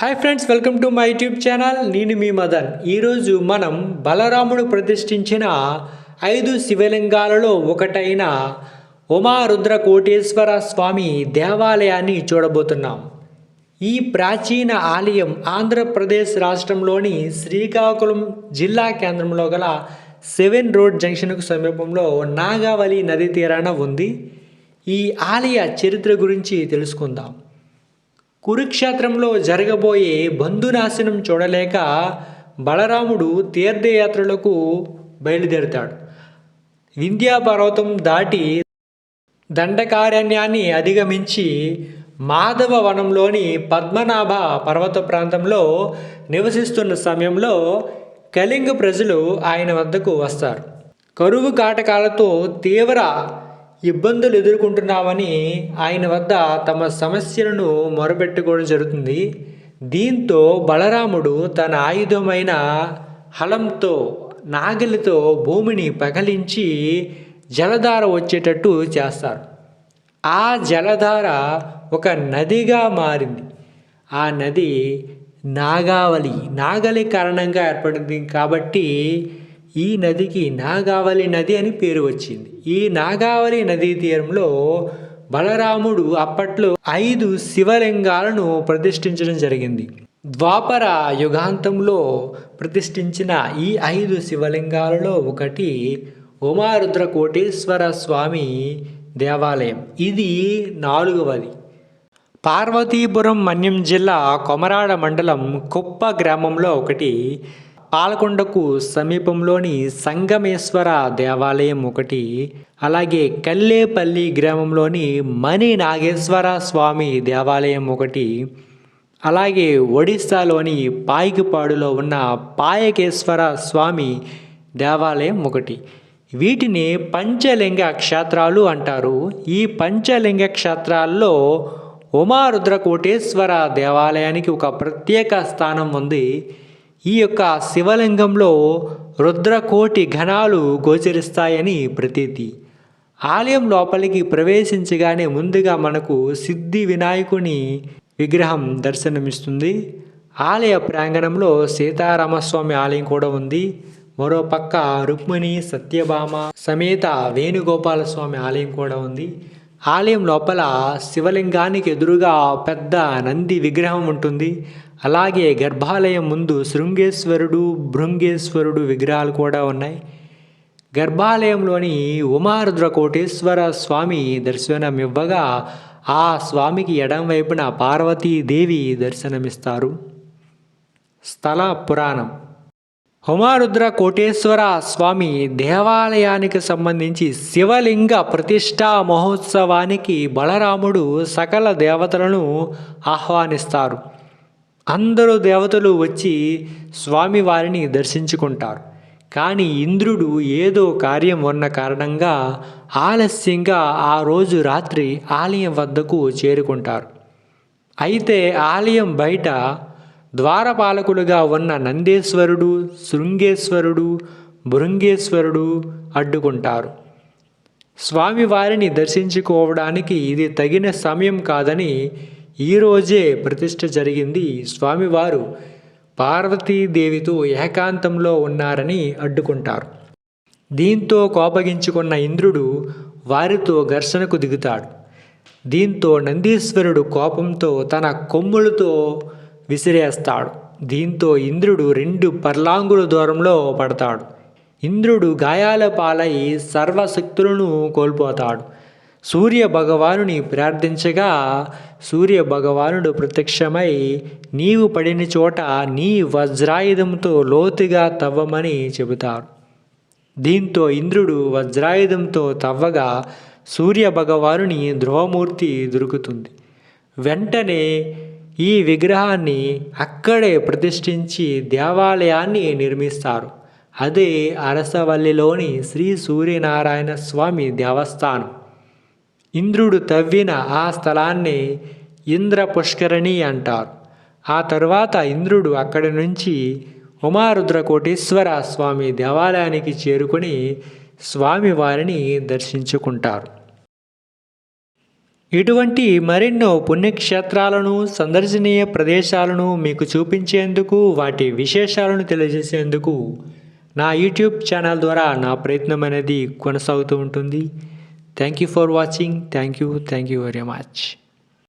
Hi friends welcome to my YouTube channel నేను మీ మదన్. ఈరోజు మనం బలరాముడు ప్రతిష్ఠించిన ఐదు శివలింగాలలో ఒకటైన ఉమారుద్ర కోటేశ్వర స్వామి దేవాలయాన్ని చూడబోతున్నాం. ఈ ప్రాచీన ఆలయం ఆంధ్రప్రదేశ్ రాష్ట్రంలోని శ్రీకాకుళం జిల్లా కేంద్రంలో గల సెవెన్ రోడ్ జంక్షన్కు సమీపంలో నాగావళి నది తీరాన ఉంది. ఈ ఆలయ చరిత్ర గురించి తెలుసుకుందాం. కురుక్షేత్రంలో జరగబోయే బంధునాశనం చూడలేక బలరాముడు తీర్థయాత్రలకు బయలుదేరుతాడు. వింధ్యా పర్వతం దాటి దండకారణ్యాన్ని అధిగమించి మాధవ వనంలోని పద్మనాభ పర్వత ప్రాంతంలో నివసిస్తున్న సమయంలో కళింగ ప్రజలు ఆయన వద్దకు వస్తారు. కరువు కాటకాలతో తీవ్ర ఇబ్బందులు ఎదుర్కొంటున్నామని ఆయన వద్ద తమ సమస్యలను మొరబెట్టుకోవడం జరుగుతుంది. దీంతో బలరాముడు తన ఆయుధమైన హలంతో నాగలితో భూమిని పగలించి జలధార వచ్చేటట్టు చేస్తారు. ఆ జలధార ఒక నదిగా మారింది. ఆ నది నాగావళి నాగలి కారణంగా ఏర్పడింది. కాబట్టి ఈ నదికి నాగావళి నది అని పేరు వచ్చింది. ఈ నాగావళి నదీ తీరంలో బలరాముడు అప్పట్లో ఐదు శివలింగాలను ప్రతిష్ఠించడం జరిగింది. ద్వాపర యుగాంతంలో ప్రతిష్ఠించిన ఈ ఐదు శివలింగాలలో ఒకటి ఉమారుద్ర కోటేశ్వర స్వామి దేవాలయం. ఇది నాలుగవది. పార్వతీపురం మన్యం జిల్లా కొమరాడ మండలం కుప్ప గ్రామంలో ఒకటి పాలకొండకు సమీపంలోని సంగమేశ్వర దేవాలయం ఒకటి అలాగే కల్లేపల్లి గ్రామంలోని మణి నాగేశ్వర స్వామి దేవాలయం ఒకటి అలాగే ఒడిస్సాలోని పాయికిపాడులో ఉన్న పాయకేశ్వర స్వామి దేవాలయం ఒకటి. వీటిని పంచలింగ క్షేత్రాలు అంటారు. ఈ పంచలింగ క్షేత్రాల్లో ఉమారుద్ర కోటేశ్వర దేవాలయానికి ఒక ప్రత్యేక స్థానం ఉంది. ఈ యొక్క శివలింగంలో రుద్రకోటి ఘనాలు గోచరిస్తాయని ప్రతీతి. ఆలయం లోపలికి ప్రవేశించగానే ముందుగా మనకు సిద్ధి వినాయకుని విగ్రహం దర్శనమిస్తుంది. ఆలయ ప్రాంగణంలో సీతారామస్వామి ఆలయం కూడా ఉంది. మరోపక్క రుక్మిణి సత్యభామ సమేత వేణుగోపాల స్వామి ఆలయం కూడా ఉంది. ఆలయం లోపల శివలింగానికి ఎదురుగా పెద్ద నంది విగ్రహం ఉంటుంది. అలాగే గర్భాలయం ముందు శృంగేశ్వరుడు భృంగేశ్వరుడు విగ్రహాలు కూడా ఉన్నాయి. గర్భాలయంలోని ఉమారుద్ర కోటేశ్వర స్వామి దర్శనం ఇవ్వగా ఆ స్వామికి ఎడం వైపున పార్వతీదేవి దర్శనమిస్తారు. స్థల పురాణం. హుమారుద్ర కోటేశ్వర స్వామి దేవాలయానికి సంబంధించి శివలింగ ప్రతిష్టా మహోత్సవానికి బలరాముడు సకల దేవతలను ఆహ్వానిస్తారు. అందరూ దేవతలు వచ్చి స్వామివారిని దర్శించుకుంటారు. కానీ ఇంద్రుడు ఏదో కార్యం ఉన్న కారణంగా ఆలస్యంగా ఆ రోజు రాత్రి ఆలయం వద్దకు చేరుకుంటారు. అయితే ఆలయం బయట ద్వారపాలకులుగా ఉన్న నందేశ్వరుడు శృంగేశ్వరుడు భృంగేశ్వరుడు అడ్డుకుంటారు. స్వామివారిని దర్శించుకోవడానికి ఇది తగిన సమయం కాదని ఈరోజే ప్రతిష్ఠ జరిగింది. స్వామివారు పార్వతీదేవితో ఏకాంతంలో ఉన్నారని అడ్డుకుంటారు. దీంతో కోపగించుకున్న ఇంద్రుడు వారితో ఘర్షణకు దిగుతాడు. దీంతో నందీశ్వరుడు కోపంతో తన కొమ్ములతో విసిరేస్తాడు. దీంతో ఇంద్రుడు రెండు పర్లాంగుల దూరంలో పడతాడు. ఇంద్రుడు గాయాల పాలై సర్వశక్తులను కోల్పోతాడు. సూర్య భగవానుని ప్రార్థించగా సూర్య భగవానుడు ప్రత్యక్షమై నీవు పడిన చోట నీ వజ్రాయుధంతో లోతుగా తవ్వమని చెబుతారు దీంతో ఇంద్రుడు వజ్రాయుధంతో తవ్వగా సూర్య భగవానుని ధ్రువమూర్తి దొరుకుతుంది. వెంటనే ఈ విగ్రహాన్ని అక్కడే ప్రతిష్ఠించి దేవాలయాన్ని నిర్మిస్తారు. అదే అరసవల్లిలోని శ్రీ సూర్యనారాయణ స్వామి దేవస్థానం. ఇంద్రుడు తవ్విన ఆ స్థలాన్ని ఇంద్ర పుష్కరిణి అంటారు. ఆ తరువాత ఇంద్రుడు అక్కడి నుంచి ఉమారుద్ర కోటేశ్వర స్వామి దేవాలయానికి చేరుకొని స్వామివారిని దర్శించుకుంటారు. ఇటువంటి మరెన్నో పుణ్యక్షేత్రాలను సందర్శనీయ ప్రదేశాలను మీకు చూపించేందుకు వాటి విశేషాలను తెలియజేసేందుకు నా యూట్యూబ్ ఛానల్ ద్వారా నా ప్రయత్నం అనేది కొనసాగుతూ ఉంటుంది. Thank you for watching. Thank you. Thank you very much.